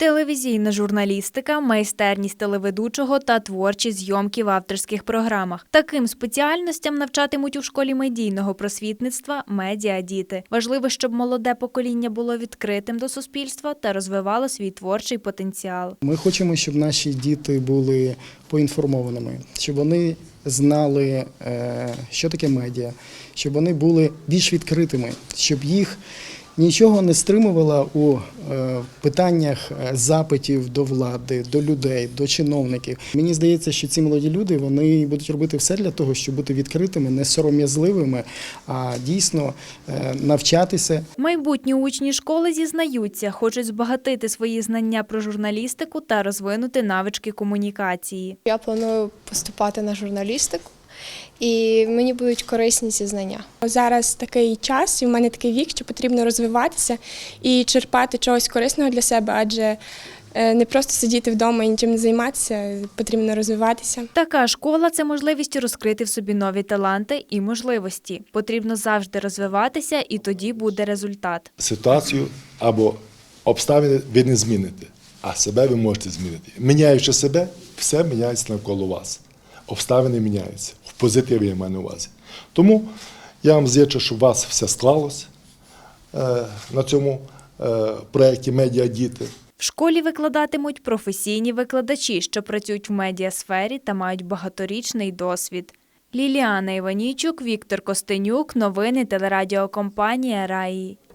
Телевізійна журналістика, майстерність телеведучого та творчі зйомки в авторських програмах. Таким спеціальностям навчатимуть у школі медійного просвітництва медіа діти. Важливо, щоб молоде покоління було відкритим до суспільства та розвивало свій творчий потенціал. Ми хочемо, щоб наші діти були поінформованими, щоб вони знали, е, що таке медіа, щоб вони були більш відкритими, щоб їх нічого не стримувало у е, питаннях е, запитів до влади, до людей, до чиновників. Мені здається, що ці молоді люди вони будуть робити все для того, щоб бути відкритими, не сором'язливими, а дійсно е, навчатися Майбутні учні школи зізнаються, хочуть збагатити свої знання про журналістику та розвинути навички комунікації. Я планую поступати на журналістику, і мені будуть корисні ці знання. Зараз такий час, і в мене такий вік, що потрібно розвиватися і черпати чогось корисного для себе, адже е, не просто сидіти вдома і нічим не займатися, потрібно розвиватися. Така школа це можливість розкрити в собі нові таланти і можливості. Потрібно завжди розвиватися, і тоді буде результат. ситуацію або обставини ви не зміните, а себе ви можете змінити. Міняючи себе, все міняється навколо вас. Обставини міняються. В позитиві я маю на увазі. Тому я вам зичу, щоб у вас все склалось е, на цьому е, проєкті Медіа Діти. В школі викладатимуть професійні викладачі, що працюють в медіасфері та мають багаторічний досвід. Ліліана Іванійчук, Віктор Костенюк, новини телерадіокомпанія Раї.